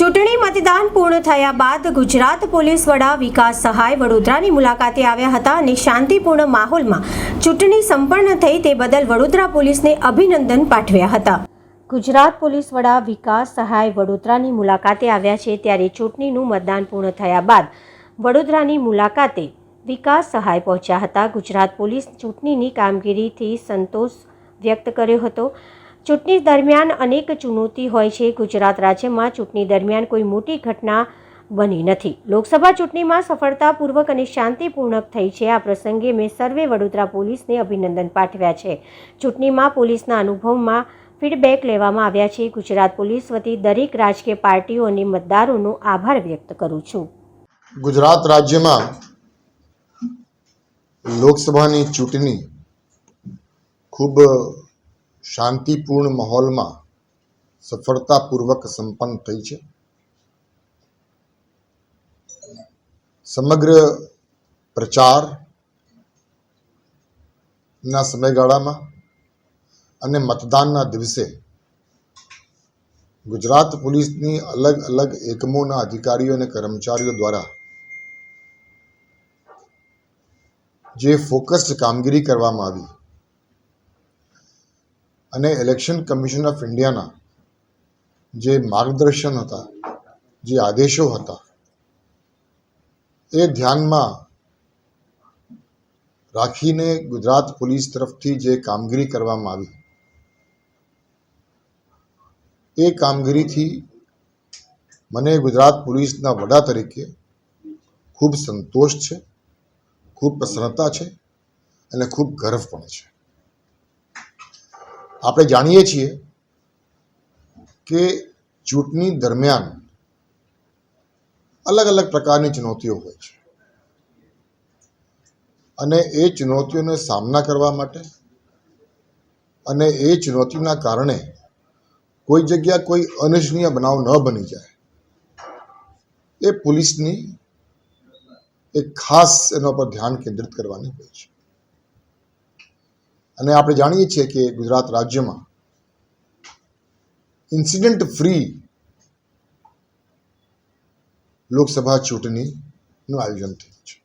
ચૂંટણી મતદાન પૂર્ણ થયા બાદ ગુજરાત પોલીસ વડા વિકાસ સહાય વડોદરાની મુલાકાતે આવ્યા હતા અને શાંતિપૂર્ણ માહોલમાં ચૂંટણી સંપન્ન થઈ તે બદલ વડોદરા પોલીસને અભિનંદન પાઠવ્યા હતા. ગુજરાત પોલીસ વડા વિકાસ સહાય વડોદરાની મુલાકાતે આવ્યા છે ત્યારે ચૂંટણીનું મતદાન પૂર્ણ થયા બાદ વડોદરાની મુલાકાતે વિકાસ સહાય પહોંચ્યા હતા. ગુજરાત પોલીસ ચૂંટણીની કામગીરીથી સંતોષ વ્યક્ત કર્યો હતો. ચૂંટણી દરમિયાન અનેક ચુનૌતી હોય છે. ગુજરાત રાજ્યમાં ચૂંટણી દરમિયાન કોઈ મોટી ઘટના બની નથી. લોકસભા ચૂંટણીમાં સફળતાપૂર્વક અને શાંતિપૂર્ણક થઈ છે. આ પ્રસંગે મેં સર્વે વડોદરા પોલીસને અભિનંદન પાઠવ્યા છે. ચૂંટણીમાં પોલીસના અનુભવમાં ફીડબેક લેવામાં આવ્યા છે. ગુજરાત પોલીસ વતી દરેક રાજકીય પાર્ટીઓ અને મતદારોનો આભાર વ્યક્ત કરું છું. ગુજરાત રાજ્યમાં લોકસભાની ચૂંટણી ખૂબ શાંતિપૂર્ણ માહોલમાં સફળતાપૂર્વક સંપન્ન થઈ છે. સમગ્ર પ્રચારના સમયગાળામાં અને મતદાનના દિવસે ગુજરાત પોલીસની અલગ અલગ એકમોના અધિકારીઓ અને કર્મચારીઓ દ્વારા જે ફોકસ્ડ કામગીરી કરવામાં આવી અને ઇલેક્શન કમિશન ઓફ ઇન્ડિયાના જે માર્ગદર્શન હતા, જે આદેશો હતા, એ ધ્યાનમાં રાખીને ગુજરાત પોલીસ તરફથી જે કામગીરી કરવામાં આવી, એ કામગીરીથી મને ગુજરાત પોલીસના વડા તરીકે ખૂબ સંતોષ છે, ખૂબ પ્રસન્નતા છે અને ખૂબ ગર્વ પણ છે. આપણે જાણીએ છીએ કે ચૂંટણી દરમિયાન અલગ અલગ પ્રકારની ચુનૌતીઓ હોય છે. અને એ ચુનૌતીઓનો સામના કરવા માટે અને એ ચુનૌતીના કારણે કોઈ જગ્યા કોઈ અનિચ્છનીય બનાવ ન બની જાય. એ પોલીસની એક ખાસ એના પર ધ્યાન કેન્દ્રિત કરવાની હોય છે. અને આપણે જાણીએ છીએ કે ગુજરાત રાજ્યમાં ઇન્સિડન્ટ ફ્રી લોકસભા ચૂંટણીનું આયોજન થયું છે.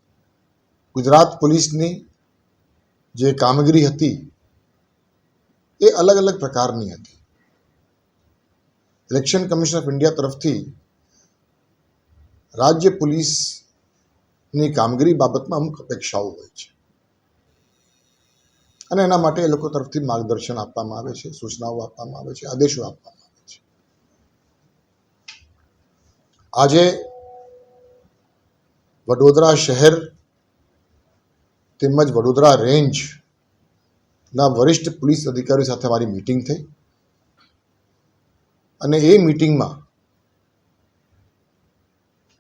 ગુજરાત પોલીસની જે કામગીરી હતી એ અલગ અલગ પ્રકારની હતી. ઇલેક્શન કમિશન ઓફ ઇન્ડિયા તરફથી રાજ્ય પોલીસની કામગીરી બાબતમાં અમુક અપેક્ષાઓ હોય છે. અને એના માટે એ લોકો તરફથી માર્ગદર્શન આપવામાં આવે છે, સૂચનાઓ આપવામાં આવે છે, આદેશો આપવામાં આવે છે. આજે વડોદરા શહેર તેમજ વડોદરા રેન્જના વરિષ્ઠ પોલીસ અધિકારીઓ સાથે મારી મિટિંગ થઈ. અને એ મિટિંગમાં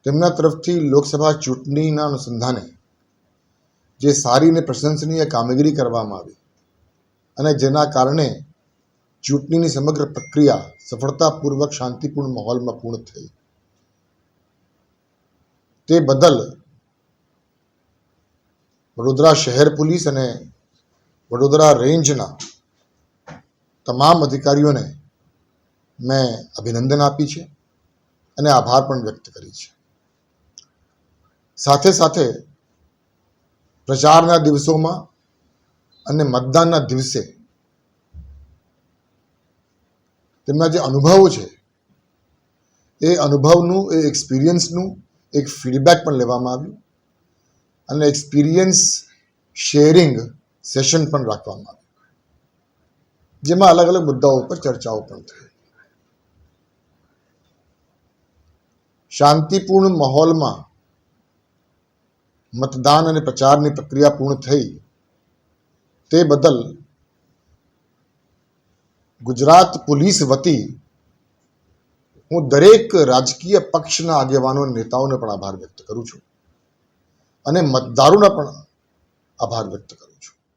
તેમના તરફથી લોકસભા ચૂંટણીના અનુસંધાને જે સારી અને પ્રશંસનીય કામગીરી કરવામાં આવી અને જેના કારણે ચૂંટણીની સમગ્ર પ્રક્રિયા સફળતાપૂર્વક શાંતિપૂર્ણ માહોલમાં પૂર્ણ થઈ. તે બદલ વડોદરા શહેર પોલીસ અને વડોદરા રેન્જના તમામ અધિકારીઓને મેં અભિનંદન આપી છે અને આભાર પણ વ્યક્ત કરી છે. સાથે સાથે પ્રચારના દિવસોમાં અને મતદાનના દિવસે તેમના જે અનુભવો છે, એ અનુભવનું, એ એક્સપિરિયન્સનું એક ફીડબેક પણ લેવામાં આવ્યું અને એક્સપિરિયન્સ શેરિંગ સેશન પણ રાખવામાં આવ્યું. જેમાં અલગ અલગ મુદ્દાઓ પર ચર્ચાઓ પણ થઈ. શાંતિપૂર્ણ માહોલમાં મતદાન અને પ્રચારની પ્રક્રિયા પૂર્ણ થઈ. તે બદલ ગુજરાત પોલીસ વતી હું દરેક રાજકીય પક્ષના આગેવાનો અને નેતાઓને પણ આભાર વ્યક્ત કરું છું. અને મતદારોના પણ આભાર વ્યક્ત કરું છું.